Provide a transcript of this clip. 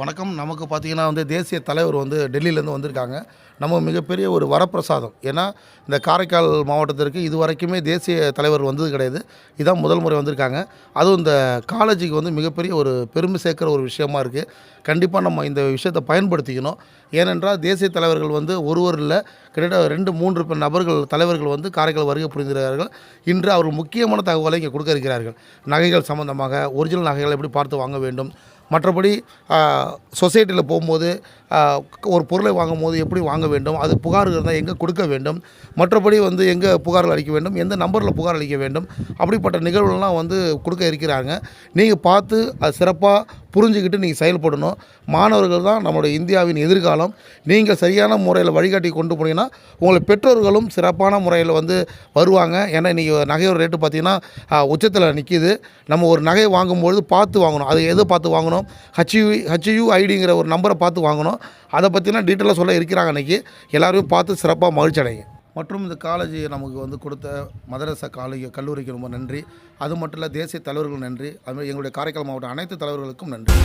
வணக்கம். நமக்கு பார்த்தீங்கன்னா வந்து தேசிய தலைவர் வந்து டெல்லியிலேருந்து வந்திருக்காங்க. நம்ம மிகப்பெரிய ஒரு வரப்பிரசாதம். ஏன்னா இந்த காரைக்கால் மாவட்டத்திற்கு இது வரைக்குமே தேசிய தலைவர் வந்தது கிடையாது. இதான் முதல் முறை வந்திருக்காங்க. அதுவும் இந்த காலேஜுக்கு வந்து மிகப்பெரிய ஒரு பெருமை சேர்க்குற ஒரு விஷயமா இருக்குது கண்டிப்பாக நம்ம இந்த விஷயத்தை பயன்படுத்திக்கணும். ஏனென்றால் தேசிய தலைவர்கள் வந்து ஒருவர் இல்லை கிட்டத்தட்ட ரெண்டு மூன்று பெண் நபர்கள் தலைவர்கள் வந்து காரைக்கால் வருகை புரிந்திருக்கிறார்கள். இன்று அவர்கள் முக்கியமான தகவலை இங்கே கொடுக்க இருக்கிறார்கள். நகைகள் சம்பந்தமாக ஒரிஜினல் நகைகளை எப்படி பார்த்து வாங்க வேண்டும்? மற்றபடி சொசைட்டியில் போகும்போது ஒரு பொருளை வாங்கும் போது எப்படி வாங்க வேண்டும் அது புகார் இருந்தால் எங்கே கொடுக்க வேண்டும் மற்றபடி வந்து எங்கே புகார்கள் அளிக்க வேண்டும் எந்த நம்பரில் புகார் அளிக்க வேண்டும் அப்படிப்பட்ட நிகழ்வுகள்லாம் வந்து கொடுக்க இருக்கிறாங்க. நீங்கள் பார்த்து அது சிறப்பாக புரிஞ்சுக்கிட்டு நீங்கள் செயல்படணும். மாணவர்கள் தான் நம்மளுடைய இந்தியாவின் எதிர்காலம். நீங்கள் சரியான முறையில் வழிகாட்டி கொண்டு போனீங்கன்னா உங்களை பெற்றோர்களும் சிறப்பான முறையில் வந்து வருவாங்க. ஏன்னா இன்றைக்கி நகையோட ரேட்டு பார்த்தீங்கன்னா உச்சத்தில் நிற்கிது நம்ம ஒரு நகை வாங்கும்பொழுது பார்த்து வாங்கணும். அது எதை பார்த்து வாங்கணும்? ஹச்யூ ஹச்யூ ஐடிங்கிற ஒரு நம்பரை பார்த்து வாங்கணும். அதை பற்றிலாம் டீட்டெயிலாக சொல்ல இருக்கிறாங்க அன்றைக்கி எல்லாருமே பார்த்து சிறப்பாக மகிழ்ச்சி அடைங்க மற்றும் இந்த காலேஜ் நமக்கு வந்து கொடுத்த மதரசா காலேஜ் கல்லூரிக்கு ரொம்ப நன்றி. அது மட்டும் இல்லை தேசிய தலைவர்கள் நன்றி. அதுமாதிரி எங்களுடைய காரைக்கால் மாவட்ட அனைத்து தலைவர்களுக்கும் நன்றி.